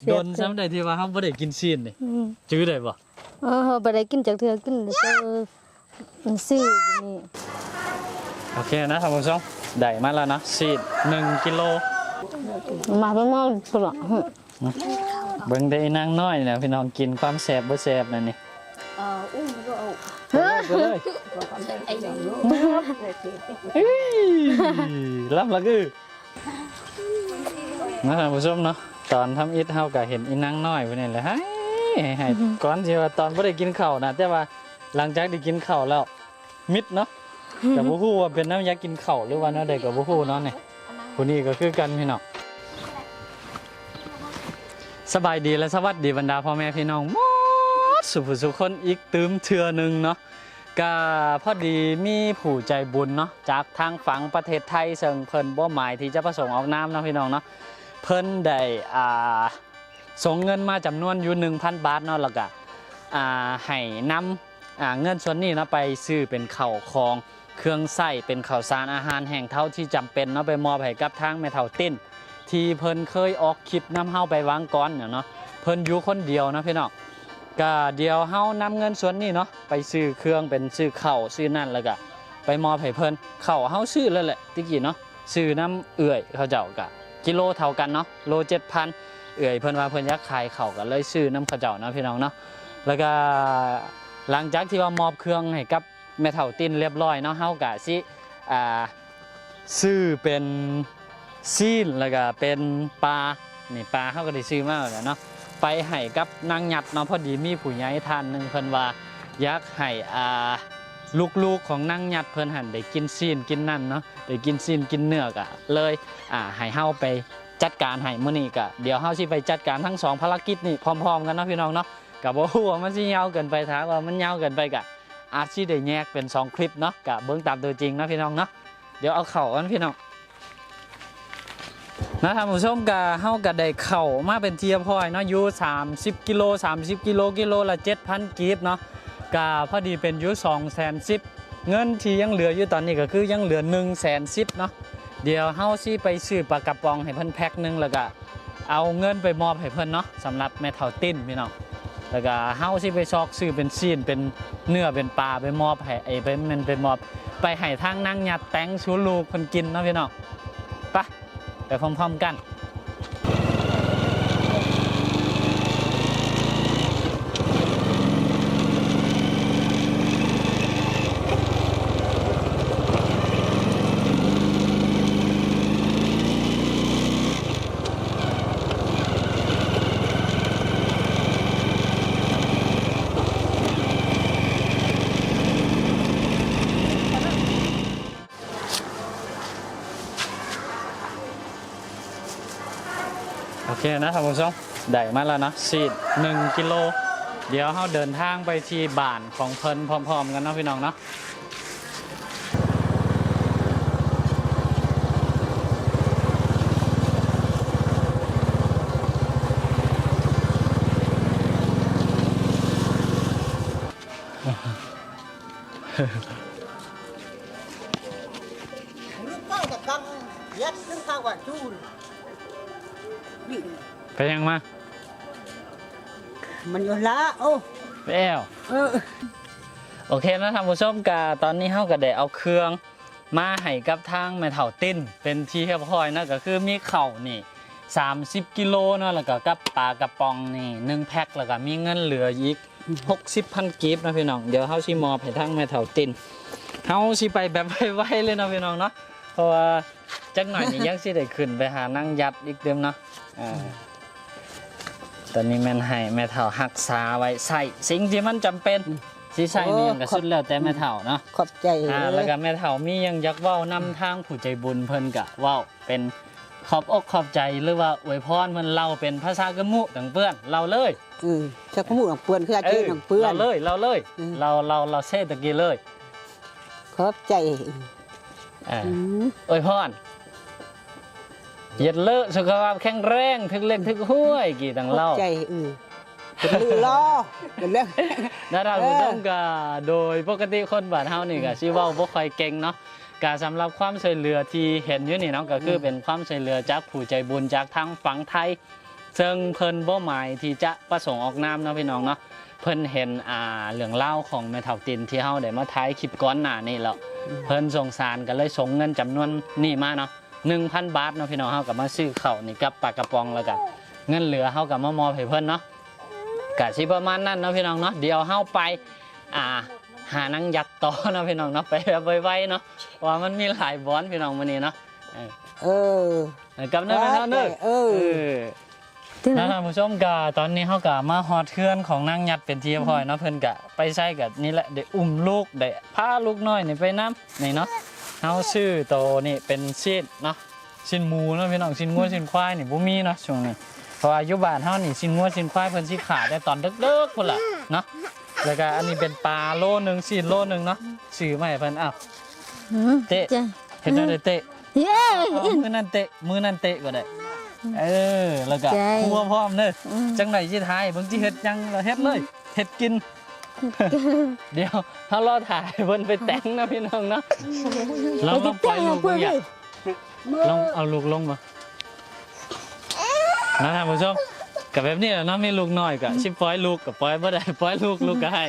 เสียโดบนซ้ำใดที่ว่าเฮาบ่ได้กินซีนนี่อืมจื้อได้บ่เออเฮาบ่ได้กินจากเทื่อกินแต่เจอมันซื้อนี่โอเคนะท่านผู้ชมได้มาแล้วนะซีน1กิโลมาเป็นมาพุ่นล่ะหึเบิ่งได้นางน้อยนะพี่น้องกินความแซ่บบ่แซ่บนั่นนี่ ờ uống rượu ไปเลย rồi còn đây anh này nước เฮ้ยรับละคือนะท่านผู้ชมเนาะ ตอนทำอิฐเฮาก็เห็นอีนางน้อยพุ่นนี่แหละให้ให้ก่อนที่ว่าตอนบ่ได้กินข้าวนะแต่ว่าหลังจากได้กินข้าวแล้ว มิดเนาะแต่บ่ฮู้ว่าเป็นน้ำยากินข้าวหรือว่าแนวใดก็บ่ฮู้เนาะนี่ผู้นี้ก็คือกันพี่น้องสบายดีและสวัสดีบรรดาพ่อแม่พี่น้องหมดสุภสุคนอีกตืมเทื่อหนึงเนาะก็พอดีมีผู้ใจบุญเนาะจากทางฝั่งประเทศไทยซึ่งเพิ่นบ่หมายที่จะประสงค์ออกนามเนาะพี่น้องเนาะ เพิ่นได้อ่าส่งเงินมาจำนวนอยู่1,000 บาทเนาะแล้วก็อ่าให้นำอ่าเงินส่วนนี้เนาะไปซื้อเป็นข้าวของเครื่องใส้เป็นข้าวสารอาหารแห่งเท่าที่จำเป็นเนาะไปมอบให้กับทางแม่เฒ่าติ้น ที่เพิ่นเคยออกคลิปนำเฮาไปวางก่อนเนาะเพิ่นอยู่คนเดียวนะพี่น้องก็เดียวเฮานำเงินส่วนนี้เนาะไปซื้อเครื่องเป็นซื้อข้าวซื้อนั่นแล้วก็ไปมอบให้เพิ่นเข้าเฮาซื้อแล้วแหละติกี้เนาะซื้อน้ำเอื่อยเขาเจ้าก็ กิโลเท่ากันเนาะโล7,000เอื่อยเพิ่นว่าเพิ่นอยากขายข้าก็เลยซื้อน้ำเขาเจ้าเนาะพี่น้องเนาะแล้วก็หลังจากที่ว่ามอบเครื่องให้กับแม่เฒ่าตินเรียบร้อยเนาะเฮากะสิอ่าซื้อเป็นซีนแล้วก็เป็นปลานี่ปลาเฮาก็ได้ซื้อมาแล้วเนาะไปให้กับนางหยัดเนาะพอดีมีผู้ใหญ่ท่านหนึงเพิ่นว่าอยากให้อ่า ลูกๆของนางหยัดเพิ่นหันได้กินซีนกินนั่นเนาะได้กินซีนกินเนื้อกะเลยอ่าให้เฮาไปจัดการให้มื้อนี้กะเดี๋ยวเฮาสิไปจัดการทั้งสองภารกิจนี่พร้อมๆกันเนาะพี่น้องเนาะกับว่าหัวามันสิยาวเกินไปถ้าว่ามันยาวเกินไปกะอาจสิได้แยกเป็น 2 คลิปเนาะกะเบิ่งตามตัวจริงนะพี่น้องเนาะเดี๋ยวเอาเข่ากันพี่น้องนะท่านผู้ชมกะเฮาก็ได้เข่ามาเป็นเทียบพอยเนาะอยู่30กิโล30กิโลกิโลละ7,000กีบเนาะ กะพอดีเป็นยู่2แสน10เงินที่ยังเหลืออยู่ตอนนี้ก็คือยังเหลือ1แสน10เนาะเดี๋ยวเฮาสิไปซื้อปลากระป๋องให้เพิ่นแพ็คหนึงแล้วก็เอาเงินไปมอบให้เพิ่นเนาะสำหรับแม่เฒ่าติ้นพี่น้องแล้วก็เฮาสิไปซอกซื้อเป็นซีนเป็นเนื้อเป็นปลาไปมอบให้ไอ้ไปมันไปมอบไปให้ทางนางหยัดแตงชูลูกคนกินเนาะพี่น้องไปไปพร้อมๆกัน โอเคนะท่านผู้ชมได้มาแล้วนะซีดหนึ่งกิโล เดี๋ยวเราเดินทางไปที่บ้านของเพิ่นพร้อม ๆ กันเนาะพี่น้องเนาะ nước cao cả căng nhất nước cao cả chu bị ไปยังมา mình vô lá ô ไปแอว ơ โอเคนะท่านผู้ชมกาตอนนี้เฮาก็ได้เอาเครื่อง มาให้กับทางแม่เฒ่าติ้นเป็นที่เรียบร้อยนะก็คือมีข้าวนี่ 30 กิโลเนาะแล้วก็กับปลากระป๋องนี่หนึ่งแพ็คแล้วก็มีเงินเหลืออีก60,000กีบนะพี่น้องเดี๋ยวเฮาสิมอบให้ทางแม่เฒ่าติ้นเฮาสิไปแบบไวๆเลยเนาะพี่น้องเนาะเพ ราะว่าจักหน่อยนี่ยังสิได้ขึ้นไปหานั่งยัดอีกเดิมเนาะอ่าตอนนี้แม่นให้แม่เฒ่ารักษาไว้ใส่สิ่งที่มันจำเป็นสิใส่นี่ยังก็สุดแล้วแต่แม่เฒ่าเนาะ khập chạy อ่าแล้วก็แม่เฒ่ามีหยังอยักเว้านำทางผู้ใจบุญเพิ่นกะเว้าเป็นขอบอกขอบใจหรือว่าอวยพรเพิ่นเล่าเป็นภาษากะมุต่างเพื่อนเราเลย ừ chắc có mũ thằng pươn khi chơi thằng pươn เราเลยเราเลยอืมเราเราเราเซ่ตะกี้เลย khập chạy อ่า ừ. อวยพรเย็ดเลอะสุขภาพแข็งแรงถึกเล็กถึกห้วยกี่ต่างเล่า khập chạy ừ Đừng lự lo đừng lên นะท่านผู้ชมก็โดยปกติคนบ้านเฮานี่ก็สิเว้าบ่ค่อยเก่งเนาะก็สำหรับความช่วยเหลือที่เห็นอยู่นี่เนาะก็คือเป็นความช่วยเหลือจากผู้ใจบุญจากทางฝั่งไทย ซึ่งเพิ่นบ่หมายที่จะประสงค์ออกนามเนาะพี่น้องเนาะ เพิ่นเห็นอ่าเรื่องเล่าวของแม่เฒ่าตินที่เฮาได้มาท้ายคลิปก่อนหน้านี้แล้วเพิ่นสงสารก็เลยส่งเงินจำนวนนี้มาเนาะ1,000 บาทเนาะพี่น้องเฮาก็มาซื้อข้าวนี่กับปลากระป๋องแล้วก็เงินเหลือเฮาก็มามอบให้เพิ่นเนาะก็สิประมาณนั้นเนาะพี่น้องเนาะเดี๋ยวเฮาไปอ่าหานังยัดต่อเนาะพี่น้องเนาะไปแบบไวๆเนาะเพราะว่ามันมีหลายบอนพี่น้องมื้อนี้เนาะเออเออกลับเด้อพี่น้องเด้อเออเออ ที่ไหน นะท่านผู้ชมกะตอนนี้เขากะมาฮอดเคลื่อนของนางยัดเป็นที่เรียบร้อยเนาะเพิ่นกะไปใช้กับนี่แหละได้อุ้มลูกได้พาลูกน้อยนี่ไปน้ำนี่เนาะเฮาชื่อโตนี่เป็นซีดเนาะชิ้นหมูเนาะพี่น้องชิ้นงัวชิ้นควายนี่บ่มีเนาะช่วงนี้เพราะว่าอยู่บ้านเฮานี่ชิ้นงัวชิ้นควายเพิ่นสิขาดแต่ตอนเด็กๆพุ่นล่ะเนาะแล้วก็อันนี้เป็นปลาโลนึงซีนโลนึงเนาะซื้อมาให้เพิ่นอ้าว อืมเตะ จ้ะเฮ็ดได้ได้เตะเย้เอามือนั่นเตะมือนั่นเตะก็ได้ เออแล้วก็ใจครัวพร้อมเด้ออืมจังไหนสิทายเบิ่งสิเฮ็ดจังเราเฮ็ดเลยเฮ็ดกิน เดี๋ยวเฮารอถ่ายเพิ่นไปแต่งนะพี่น้องเนาะลองลองปล่อยลูกเบิ่งอย่าลองเอาลูกลงมานะท่านผู้ชมกับแบบนี้แหละเนาะมีลูกน้อยก็สิปล่อยลูกก็ปล่อยบ่ได้ปล่อยลูกลูกก็ให้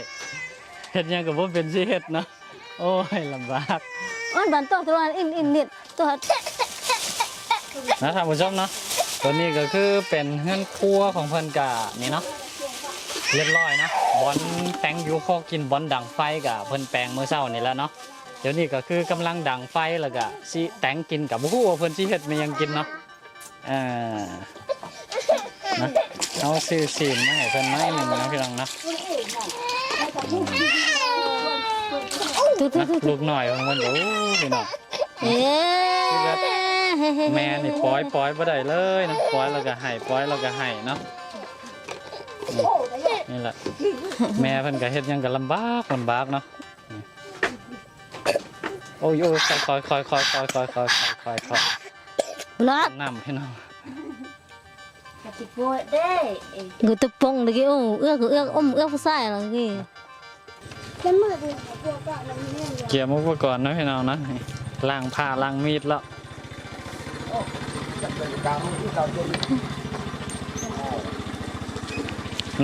เฮ็ดหยังก็บ่เป็นสิเฮ็ดเนาะโอ้ยลำบากอันบันตัวตัวอินอินนิดตัวนะท่านผู้ชมเนาะ ตัวนี้ก็คือเป็นเฮือนครัวของเพิ่นกะนี่เนาะเรียบร้อยนะบอลแปลงอยู่พอกินบอลดังไฟกะเพิ่นแปลงเมื้อเช้านี่แล้วเนาะเดี๋ยวนี้ก็คือกำลังดังไฟแล้วก็สิแตงกินกับบ่ฮู้ว่าเพิ่นสิเฮ็ดมาหยังกินเนาะเอ่านะเอาซื้อซีนมาให้เพิ่นมาให้หนึงนะพี่น้องนะตัวตัวนะตัวลูกน้อยของเพิ่นโอ้พี่น้องเอ๊ะ แม่นี่ปล่อยปล่อยบ่ได้เลยนะปล่อยแล้วก็ให้ปล่อยแล้วก็ให้เนาะนี่นี่แหละแม่เพิ่นก็เฮ็ดหยังก็ลำบากลำบากเนาะนี่โอ้ยโอ้ยคอยคอยคอยคอยคอยคอยคอยคอยคอยลักน้ำพี่น้องกะติกบัวได้เอ้ย người tập bông được cái ô ước ước ôm ước sai là cái เกี่ยมอุปกรณ์นะพี่น้องนะนี่ล้างผ้าล้างมีดแล้ว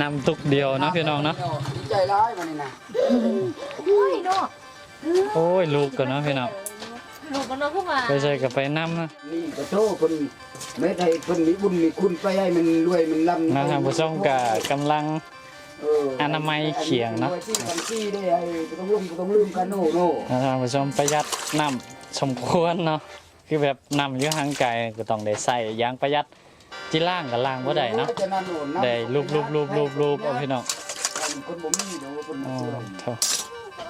นำตุกเดียวนะพี่น้องนะดีใจร้ายมันนี่นะโอ้ยเนาะโอ้ยลูกกันนะพี่น้องลูกมันเนาะเข้ามาไปใส่กับไปน้ำนะนี่ก็โทษคนไม่ไทยคนมีบุญมีคุณไปให้มันรวยมันร่ำนะท่านผู้ชมก็กำลังเอออนามัยเขียงเนาะที่ทำที่ได้ไอ้ต้องลืมต้องลืมกันโน่โน่นะท่านผู้ชมประหยัดน้ำสมควรเนาะ คือแบบน้ำอยู่ห่างไกลก็ต้องได้ใส่อย่างประหยัดที่ล่างกับล่างบ่ได้เนาะได้รูปรูปรูปรูปรูปเอาพี่น้องคนบ่มีเด้อคนโอ้บ่โถ่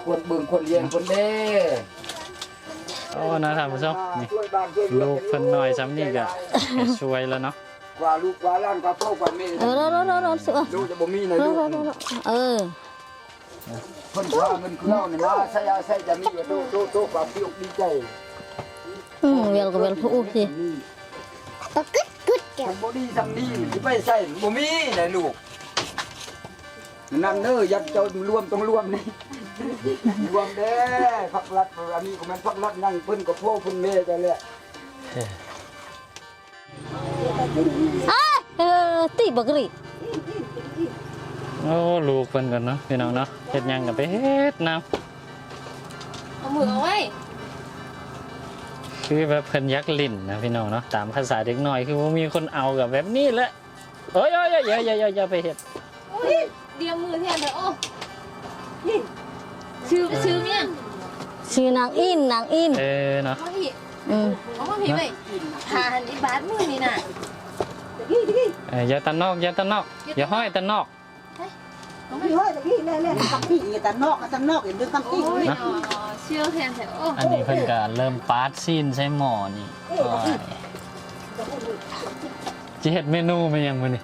ควรเบิ่งคนเลี้ยงคนเด้โอ้นะท่านผู้ชมนี่ช่วยบ้านช่วยลูกเพิ่นน้อยซ้ำนี่ก็ให้ช่วยแล้วเนาะกว่าลูกกว่าหล้านกว่าพ่อกว่าแม่ ờ đó đó đó đó sữa ลูกจะบ่มีนะ đó ลูก đó đó đó ờ เพิ่นว่าเงินคือเราเนี่ยมาใช้อาใช้จะมีก็โตโตโตความดีอกดีใจ ừ vel có vel phụ gì ผมบ่ดีทำดีสิไปใส่บ่มีนะลูกนั่นเด้อยัดเจ้ารวมต้องรวมนี่รวมเด้อพักรัฐอันนี้ก็แม่นพักรัฐนั่งเพิ่นก็พ่อเพิ่นแม่กันแหละ à ờ tí bạc rỉ โอ้ลูกเพิ่นกันเนาะพี่น้องเนาะเฮ็ดหยังก็ไปเฮ็ดน้เอามือเอาไว้ำ คือแบบเพิ่นยักลิ้นนะพี่น้องเนาะตามภาษาเด็กน้อยคือบ่มีคนเอากับแบบนี้แหละเอ้ยๆอย่าอย่าอย่าอย่าอย่าไปเฮ็ดโอ้ยเดียวมือแทนเลยโอ้นี่ชื่อชื่อเมียง chị nàng in nàng in เออเนาะเอพี่ ừ เอามาพี่ไปทานอีบาสมือนี่น่ะเอ้ยอย่าตันอกอย่าตันอกอย่าห้อยตันอกพี่ห้อยตะกี้แน่ๆตำปิ้งไงแต่นอกต่นอกเห็นด้วยตำปิ้งโอ้ยนี่ เชื่อแทนใส่โอ้อันนี้เพิ่นก็เริ่มปาดซีนใส่หม้อนี่โอ้ยสิเฮ็ดเมนูมาหยังมื้อนี้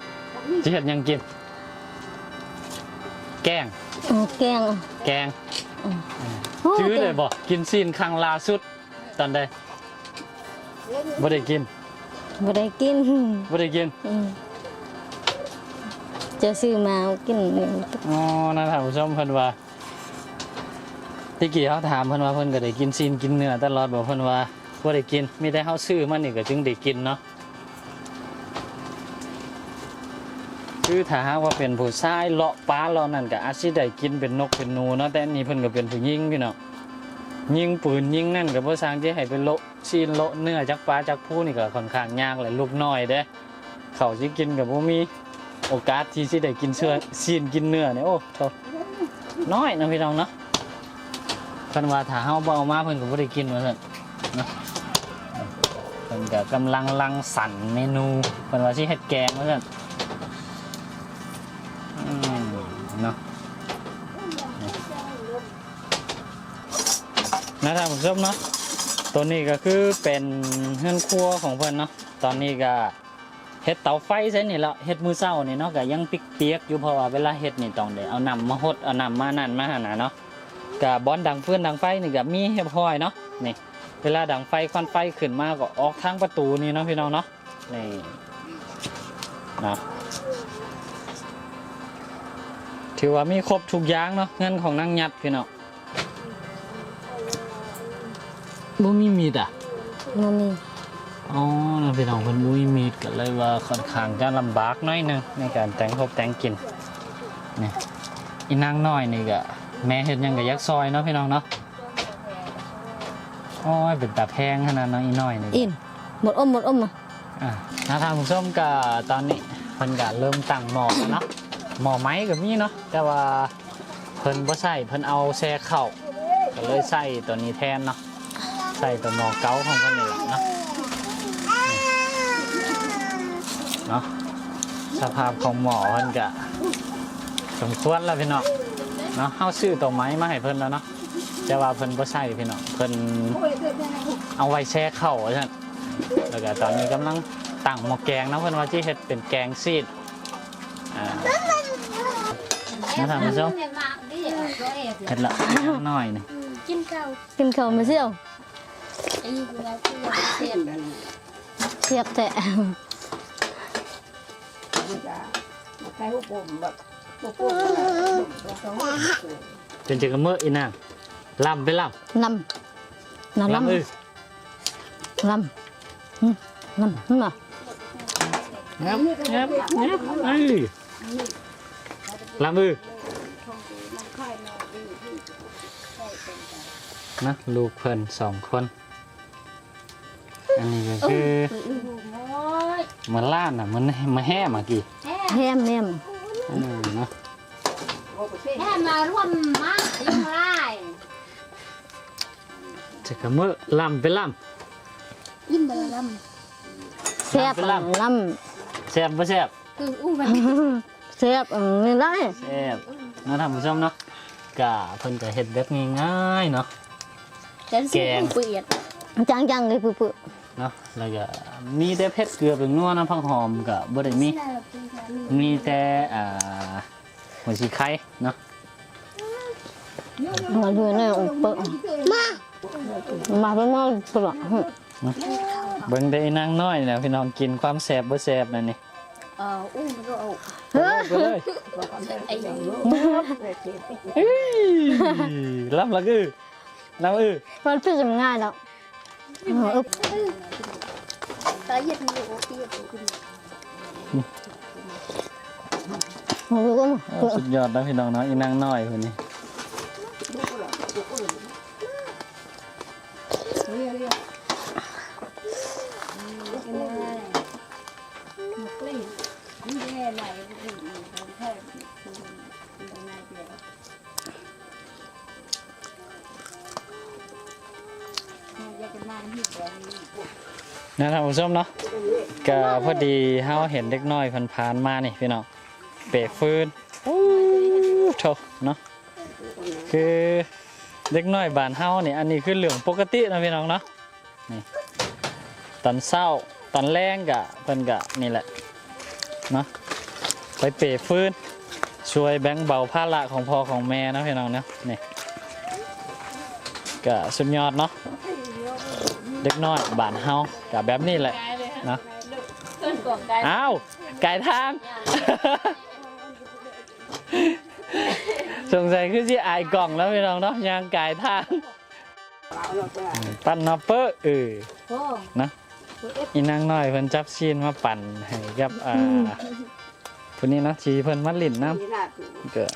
สิเฮ็ดหยังกิน แกง ừ keng แกง Ô, จื้อ keng. เลยบ่กินซีนครั้งล่าสุดตอนใดบ่ได้กิน vừa đây kín บ่ได้กิน ừ cho sư mà kín อ๋อนะท่านผู้ชมเพิ่นว่า ที่กี้เขาถามเพิ่นว่าเพิ่นก็ได้กินซีนกินเนื้อตลอดบอกเพิ่นว่าบ่ได้กินมีแต่เฮาซื้อมานี่ก็จึงได้กินเนาะคือถ้าหากว่าเป็นผู้ชายเลาะปลาเลาะนั่นก็อาจสิได้กินเป็นนกเป็นหนูเนาะแต่อันนี้เพิ่นก็เป็นผู้หญิงพี่น้องยิงปืนยิงนั่นก็บ่สร้างที่ให้ไปโละชีนโละเนื้อจากปลาจากผู้นี่ก็ค่อนข้างยากแหละลูกน้อยเด้เขาสิกินก็บ่มีโอกาสที่สิได้กินเชื้อชีนกินเนื้อเนี่ยโอ้โธ่น้อยนะพี่น้องเนาะ เพิ่นว่าถ้าเฮาบ่เอามาเพิ่นก็บ่ได้กินว่าซั่นเนาะเพิ่นก็กำลังรังสรรค์เมนูเพิ่นว่าสิเฮ็ดแกงว่าซั่นอืมเนาะนะท่านผู้ชมเนาะตัวนี้ก็คือเป็นเฮือนครัวของเพิ่นเนาะตอนนี้ก็เฮ็ดเตาไฟใช่นี่ละเฮ็ดมือเช้านี่เนาะก็ยังเปียกๆอยู่เพราะว่าเวลาเฮ็ดนี่ต้องได้เอาน้ำมาหดเอาน้ำมานั่นมาหั่นะเนาะ ก็บอนดังฟืนดังไฟนี่ก็มีเรียบร้อยเนาะนี่เวลาดังไฟควันไฟขึ้นมาก็ออกทางประตูนี่เนาะพี่น้องเนาะนี่เนาะถือว่ามีครบทุกอย่างเนาะเงินของนางยัดพี่เนาะบ่มีมีดอะบ่มีอ๋อนะพี่น้องเพิ่นบ่มีมีดก็เลยว่าค่อนข้างจะลำบากหน้อยหนึงในการแต่งครบแต่งกินนี่อีนางน้อยนี่ก็ แม่เฮ็ดหยังก็อยักซอยเนาะพี่น้องเนาะโอ้ยเป็นตาแพงขนาดเนาะอีน้อยนี่อิ่มหมดอมหมดอมอะอะนะทางผู้ชมก็ตอนนี้เพิ่นก็เริ่มตั้งหม้อแล้วเนาะหม้อไม้ก็มีเนาะแต่ว่าเพิ่นบ่ใส่เพิ่นเอาแช่ข้าวก็เลยใส่ตัวนี้แทนเนาะใส่ตัวหม้อเก๋าของเพิ่นนี่แหละเนาะเนาะสภาพของหม้อเพิ่นก็สมควรแล้วพี่น้อง เนาะเฮาซื้อตัวไม้มาให้เพิ่นแล้วเนาะแต่ว่าเพิ่นบ่ใส่พี่น้องเพิ่นเอาไว้แช่ข้าวว่าซั่นแล้วก็ตอนนี้กำลังตั้งหม้อแกงนะเพื่อนว่าที่เฮ็ดเป็นแกงซีดอ่านะท่านผู้ชมเฮ็ดละหน่อยหนึงกินข้าวกินข้าวมาเสี่ยวไอ้เราคือเสร็จเสียบแท้ใครหัวผมแบบหัวผม จนจะกระเมื่ออีนางลำไปลนำนำำลำลำเออลำอืมลำนี่มางับงับงับเอ้ยลำเออนะลูกเพิ่นสองคน อันนี้ก็คือโอ้ยเหมันล้านอะเหมันมาแห่เมื่อกี้แฮมแฮมอืม เนาะแค่มาร่วมมายุ่งไรจะกระเมื่อลำไปลกินเบอร์ลแซ่บลำลำแซ่บบ่แซ่บำคืออู้มันำแซ่บอืมนี่ได้แซ่บนะท่านผู้ชมเนาะกะเพิ่นก็เฮ็ดแบบง่ายๆเนาะ จะซื้อเปลี่ยนจังจังๆเลยปึ๊บเนาะแล้วก็มีแต่เผ็ดเกลือเป็นนัวน้ำผักหอมก็บ่ได้มีมีแต่อ่า หัวสีไข่เนาะๆมาดูหน่อยอุปะมามาเป็นมาปะเบิ่งได้นางน้อยนะพี่น้องกินความแซ่บบ่แซ่บนั่นนี่เอออู้มันก็เอาเฮ้ยไปเลยไอ้เฮ้ยรับละคือรับเออมันเป็นยังง่ายแล้วอึบตาเย็นอยู่โอเค มาดูกันโอ้สุดยอดนะพี่น้องเนาะอีนางน้อยคนนี้นะท่านผู้ชมเนาะก็พอดีเฮาเห็นเด็กน้อยผ่านๆมานี่พี่น้อง เปะฟืนอู้โถเนาะคือเด็กน้อยบ้านเฮานี่อันนี้คือเรื่องปกตินะพี่น้องเนาะนี่ตอนเช้าตอนแรงกะเพิ่นกะนี่แหละเนาะไปเปะฟืนช่วยแบ่งเบาภาระของพ่อของแม่นะพี่น้องเนาะนี่ก็สุดยอดเนาะเด็กน้อยบ้านเฮากับแบบนี้แหละเนาะเกินกล่องได้อ้าวไก่ทาง สงสัยคือสิอายกล่องแล้วพี่น้องเนาะยางไก่ทางปั่นนอปเปอร์เออนะอีนางน้อยเพิ่นจับซีนมาปั่นให้กับอ่าคนนี้เนาะชีเพิ่นมาลิ้นน้ำนี่น่าดูเกิด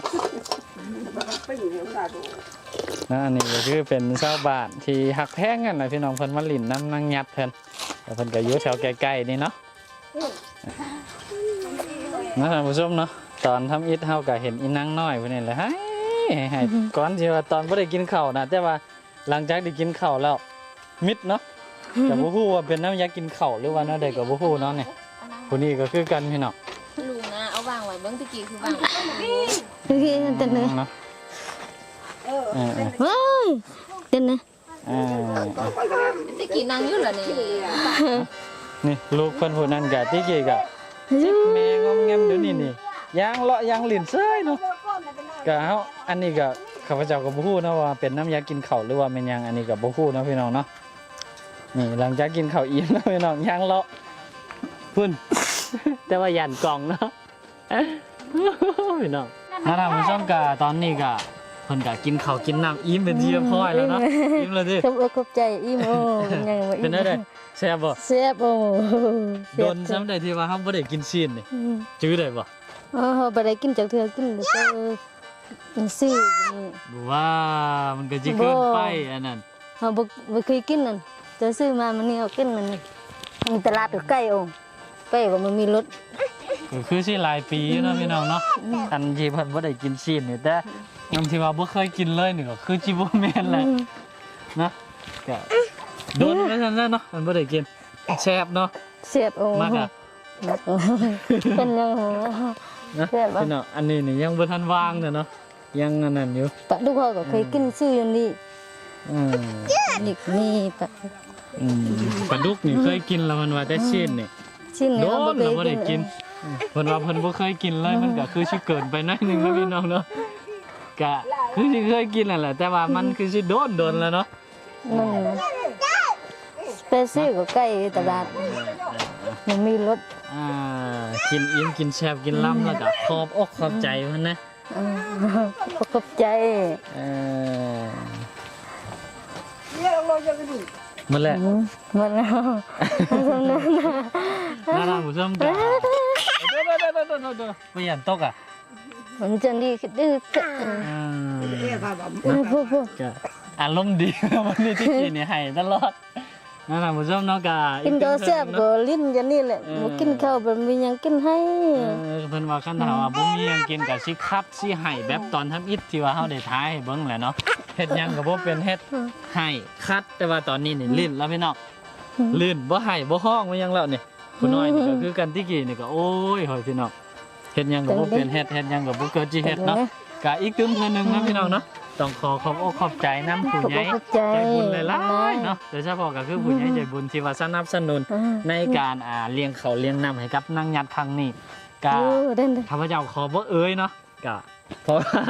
นะอันนี้ก็คือเป็นชาบ้านที่หักแพงกันนะพี่น้องเพิ่นมาลิ้นน้ำนางยัดเพิ่นแต่เพิ่นก็อยู่แถวใกล้ๆนี่เนาะนะท่านผู้ชมเนาะ ตอนทำอิฐเฮาก็เห็นอีนางน้อยเพิ่นนี่แหละให้ให้ก่อนที่ว่าตอนบ่ได้กินข้าวนะแต่ว่าหลังจากได้กินข้าวแล้ว มิดเนาะก็บ่ฮู้ว่าเป็นน้ำยากินข้าวหรือว่าแนวใดก็บ่ฮู้เนาะนี่ผู้นี้ก็คือกันพี่น้องลุงนะเอาวางไว้เบิ้งตะกี้คือวางไว้เฮ้ยเต้นเลยเนาะเออเออเฮ้ยเต้นเลยๆอ่าตะกี้นั่งอยู่เหรอนี่นี่ลูกเพิ่นผู้นั้นก็ติกี้ก็จิบแม่งอมแงมเดี๋ยวนี้นี่ ยางเลาะยางลิ้นเซ้ยเนาะก็เฮาอันนี้ก็ข้าพเจ้าก็บ่ฮู้เนาะว่าเป็นน้ำยากินข้าวหรือว่าเป็นหยังอันนี้ก็บ่ฮู้เนาะพี่น้องเนาะนี่หลังจากกินข้าวอิ่มแล้วพี่น้องยางเลาะพุ่นแต่ว่ายันกล่องเนาะพี่น้องนะท่านผู้ชมก็ตอนนี้ก็เพิ่นก็กินข้าวกินน้ำอิ่มเป็นที่เรียบร้อยแล้วเนาะอิ่มแล้วดิขอบอกขอบใจอีโมยังบ่เป็นได้ไดแซ่บบ่แซ่บโอ้โดนซ้ำได้ที่ว่าเฮาบ่ได้กินซีนนี่จื้อได้บ่ อ๋อบ่ได้กินจากเทื่อกินแต่ซื้อนี่บ่ว่ามันก็สิเกินไปอันนั้นเฮาบ่บ่เคยกินนั่นแต่ซื้อมามันนี่เอากินมันนี่มีตลาดอยู่ใกล้โองใกล้ก็มันมีรถก็คือสิหลายปีอยู่เนาะพี่น้องเนาะอันที่เพิ่นบ่ได้กินซีนนี่แต่อันที่ว่าบ่เคยกินเลยนี่ก็คือจิบ่แม่นแหละนะก็โดนไปซั่นซะเนาะมันบ่ได้กินแซ่บเนาะแซ่บโอ้มากอะเป็นยังไง นะแซ่บปะพี่น้องอันนี้นี่ยังบ่ทันวางเด้อเนาะยังอันนั้นอยู่ปะลูกเขาก็เคยกินซื้ออย่างนี้อืมนี่นี่ปะอืมปลาดุกนี่เคยกินแล้วมันว่าแต่ซีนนี่ชิ้นโดนี้เรานบ่เราเคบ่ยได้กิกินนเพิ่นว่าเพิ่นบ่เคยกินเลยมันก็คือสิเกินไปหน่อยหนึงนะพี่น้องเนาะกะคือสิเคยกินนั่นแหละแต่ว่ามันคือสิโดนโดนแล้วเนาะนั่นนะไปซื้อก็ใกล้ตลาด มันมีรถอ่ากินอิ่มกินแซ่บกินล้ำแล้วก็ขอบอกขอบใจมันนะอืมขอบใจ เออเนี่ยเราจะไปดูมันแหละอืมมันเอาทำนั้นนะน่ารักผู้ชมจ้าเดี๋ยวๆๆๆๆไปยันตกอะมันจะดีขึ้นดื้อขึ้นอ่าเนี่ยค่ะแบบอืมพูดพูดก็อารมณ์ดี วันนี้ที่กินนี่ให้ตลอด น่ารักผู้ชมเนาะก็กินข้าวแซ่บเนาะก็ลิ้นจะนี่แหละเออบ่กินข้าวแบบมีหยังกินให้เออเพิ่นว่าคันถามว่าบ่มีหยังกินก็สิคัดสิให้แบบตอนทำอิฐที่ว่าเฮาได้ท้ายให้เบิ่งแหละเนาะเฮ็ดหยังก็บ่เป็นเฮ็ดให้คัดแต่ว่าตอนนี้นี่ลื่นแล้วพี่น้องลื่นบ่ให้บ่ฮ้องบ่หยังแล้วนี่ผู้น้อยนี่ก็คือกันที่กี้นี่ก็โอ้ยโหยพี่น้องเฮ็ดหยังก็บ่เป็นเฮ็ดเฮ็ดหยังก็บ่เกิดสิเฮ็ดเนาะก็อีกตึมเทื่อหนึงนะพี่น้องเนาะ ต้องขอขอบอกขอบใจนำผู้ใหญ่ขอบใจใจบุญหลายๆเนาะโดยเฉพาะก็คือผู้ใหญ่ใจบุญที่ว่าสนับสนุนอืมในการอ่าเลี้ยงเขาวเลี้ยงน้ำให้กับนางยัดครั้งนี้ก็โอ้เด่นข้าพเจ้าขอบ่เอ้ยเนาะก็เพราะว่า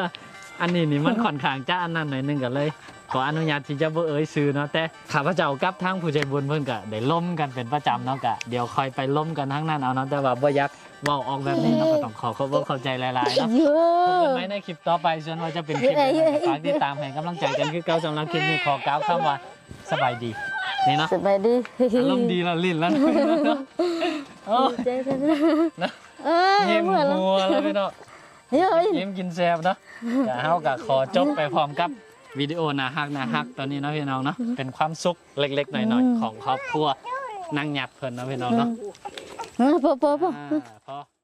อันนี้นี่มันค่อนข้างจะอันนั้นหน่อยหนึงก็เลยข ออนุญาตที่จะบ่เอ้ยซื้อเนาะแต่ข้าพเจ้ากับทางผู้ใจบุญเพิ่นก็ได้ล้มกันเป็นประจำเนาะก็เดี๋ยวค่อยไปล้มกันทั้งนั้นเอาเนาะแต่ว่าบ่อยักเว้าออกแบบนี้เนาะก็ต้องขอขอบคุณเข้าใจหลายๆเนาะเยอพบกัะนไหมในคลิปต่อไปส่วนว่าจะเป็นคลิปไหนฝากติดตามให้กำลังใจกันคือเก่าสำหรับคลิปนี้ขอกล่าวคำว่าสบายดีนี่เนาะ สบายดีอารมณ์ดีแล้วลิ้นแล้วเนาะโอ้ใจกันนะเอ้ยยิ้มหัวเราะหัวแล้วพี่น้องเฮ้ย ยิ้มกินแซ่บเนาะก็เฮาก็ขอจบไปพร้อมกับ วิดีโอน่าฮักน่าฮักตอนนี้เนาะพี่น้องเนาะเป็นความสุขเล็กๆหน่อยๆของครอบครัวนางหยัดเพิ่นเนาะพี่น้องเนาะอะพอพอพอ อ่าพอ